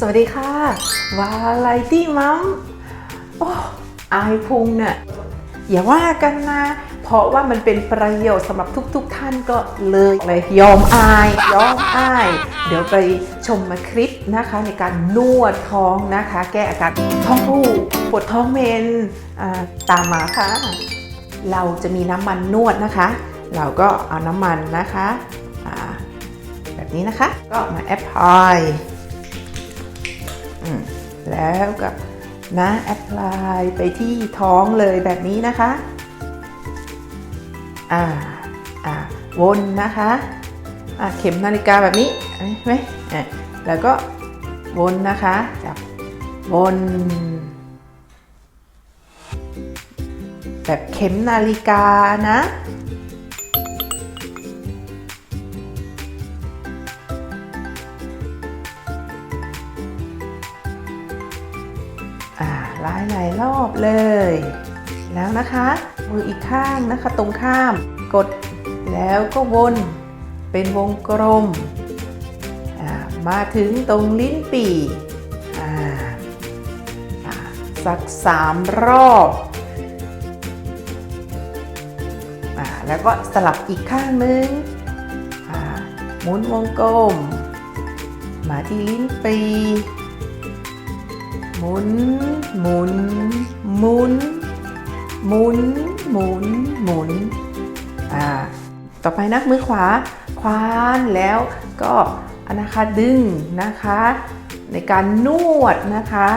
สวัสดีค่ะวาไลตี้มัมโอ้อายพุงเนี่ยอย่าว่ากันนะ เพราะว่ามันเป็นประโยชน์สำหรับทุกๆทท่านก็เลยเลยยอมอายยอมอาย เดี๋ยวไปชมมาคลิปนะคะ ในการนวดท้องนะคะ แก้อาการท้องผูกปวดท้องเมนตามมาค่ะ เราจะมีน้ำมันนวดนะคะ เราก็เอาน้ำมันนะคะแบบนี้นะคะ ก็มาแอปพลาย แล้วก็นะแอปพลายไปที่ท้องเลยแบบนี้นะคะ อ่า อ่า วนนะคะ อ่าเข็มนาฬิกาแบบนี้เห็นไหมอะแล้วก็วนนะคะ จับ วน แบบเข็มนาฬิกานะาหลายหลายรอบเลย แล้วนะคะ มืออีกข้างนะคะตรงข้าม กดแล้วก็วนเป็นวงกลม มาถึงตรงลิ้นปี่สักสามรอบอแล้วก็สลับอีกข้างนึงอ่าหมุนวงกลม มาที่ลิ้นปี หมุน หมุน หมุน หมุน หมุน หมุน อ่า ต่อไปนะมือขวา ควานแล้วก็อนะคะดึงนะคะ ในการนวดนะคะ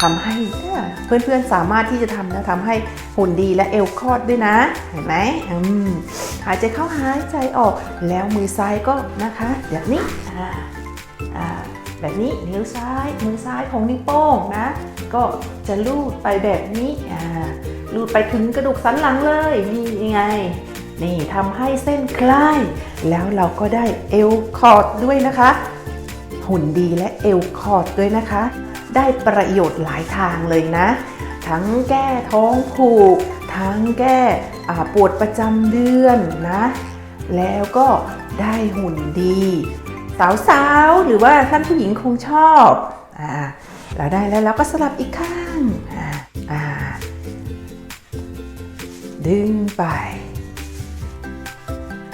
ทำให้เพื่อนๆสามารถที่จะทำนะทำให้หุ่นดีและเอวคลอดด้วยนะ เห็นไหมอืมหายใจเข้าหายใจออกแล้วมือซ้ายก็นะคะแบบนี้ แบบนี้นิ้วซ้ายมือซ้ายของนิ้วโป้งนะ ก็จะลูดไปแบบนี้ลูดไปถึงกระดูกสันหลังเลยนี่ยังไง นี่ทำให้เส้นคลาย แล้วเราก็ได้เอวคอร์ดด้วยนะคะ หุ่นดีและเอวคอร์ดด้วยนะคะ ได้ประโยชน์หลายทางเลยนะ ทั้งแก้ท้องผูก ทั้งแก้อ่ปวดประจำเดือนนะ แล้วก็ได้หุ่นดี สาวๆ หรือว่าท่านผู้หญิงคงชอบอ่าเราได้แล้วเราก็สลับอีกข้างอ่าอ่าดึงไป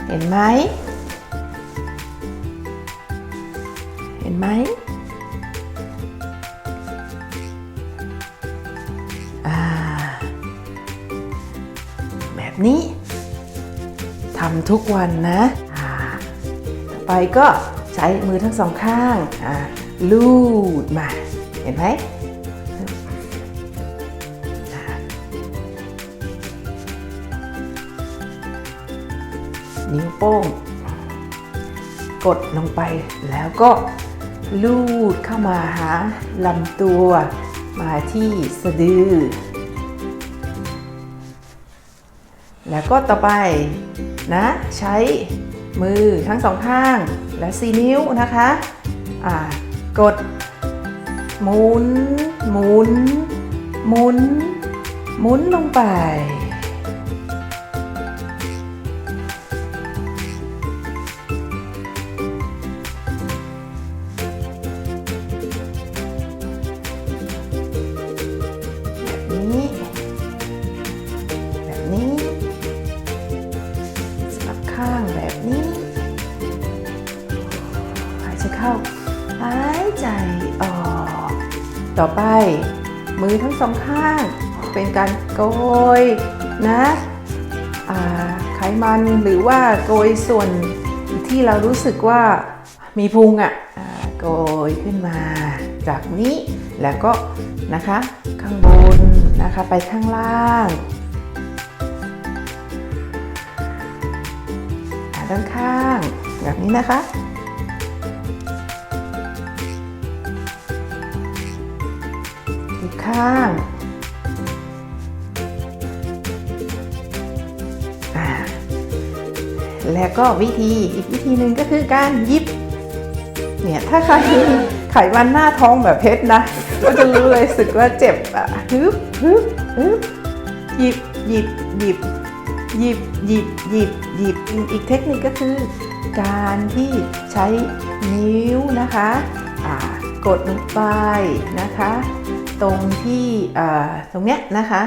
เห็นไหม เห็นไหมแบบนี้ทำทุกวันนะ ต่อไปก็ ช้มือทั้งสองข้างลูดมา เห็นไหมนิ้วโป้ง กดลงไปแล้วก็ลูดเข้ามาหาลำตัวมาที่สะดือ แล้วก็ต่อไปนะใช้ มือทั้งสองข้างและสีนิ้วนะคะอ่ากดหมุนหมุนหมุนหมุนลงไป ต่อไป มือทั้งสองข้าง เป็นการโกยนะไขมันหรือว่าโกยส่วนที่เรารู้สึกว่ามีพุงอะ่ะอ่าโกยขึ้นมา จากนี้แล้วก็นะคะข้างบนนะคะไปข้างล่างด้านข้างแบบนี้นะคะ ข้างแล้วก็วิธีอีกวิธีหนึ่งก็คือการยิบ เนี่ยถ้าใครไขมันหน้าท้องแบบเพชรนะ ก็จะรู้เลยสึกว่าเจ็บอะฮึบฮึบฮึบหยิบหยิบหยิบหยิบหยิบหยิบหยิบอีกเทคนิคก็คือ การที่ใช้นิ้วนะคะกดลงไปนะคะ ตรงที่ตรงเนี้ยนะคะ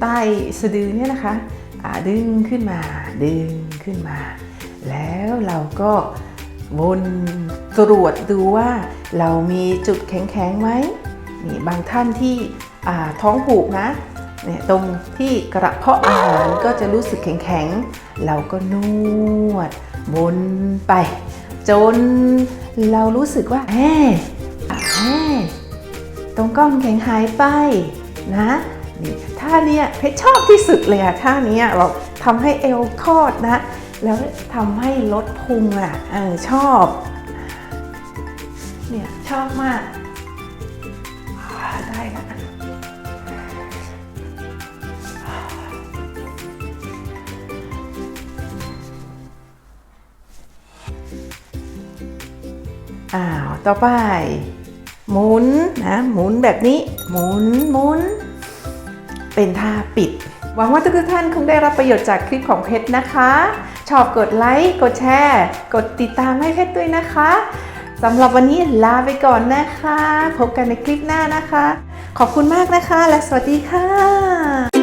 ใต้สะดือเนี่ยนะคะดึงขึ้นมาดึงขึ้นมา แล้วเราก็วนตรวจดูว่าเรามีจุดแข็งๆไหมนี่บางท่านที่ท้องผูกนะเนี่ยตรงที่กระเพาะอาหารก็จะรู้สึกแข็งๆ เราก็นวดวนไป จนเรารู้สึกว่าแฮ่แฮ่ ตรงก้อนแข็งหายไปนะนี่ท่าเนี้ยเพชรชอบที่สุดเลยอะท่าเนี้ยเราทำให้เอวคลอดนะ แล้วทำให้ลดพุงอะเออชอบเนี่ยชอบมากได้ละอ้าว ต่อไป หมุนนะหมุนแบบนี้ หมุนหมุน เป็นท่าปิด หวังว่าทุกท่านคงได้รับประโยชน์จากคลิปของเพชรนะคะ ชอบกดไลค์ กดแชร์ กดติดตามให้เพชรด้วยนะคะสำหรับวันนี้ลาไปก่อนนะคะ พบกันในคลิปหน้านะคะ ขอบคุณมากนะคะ และสวัสดีค่ะ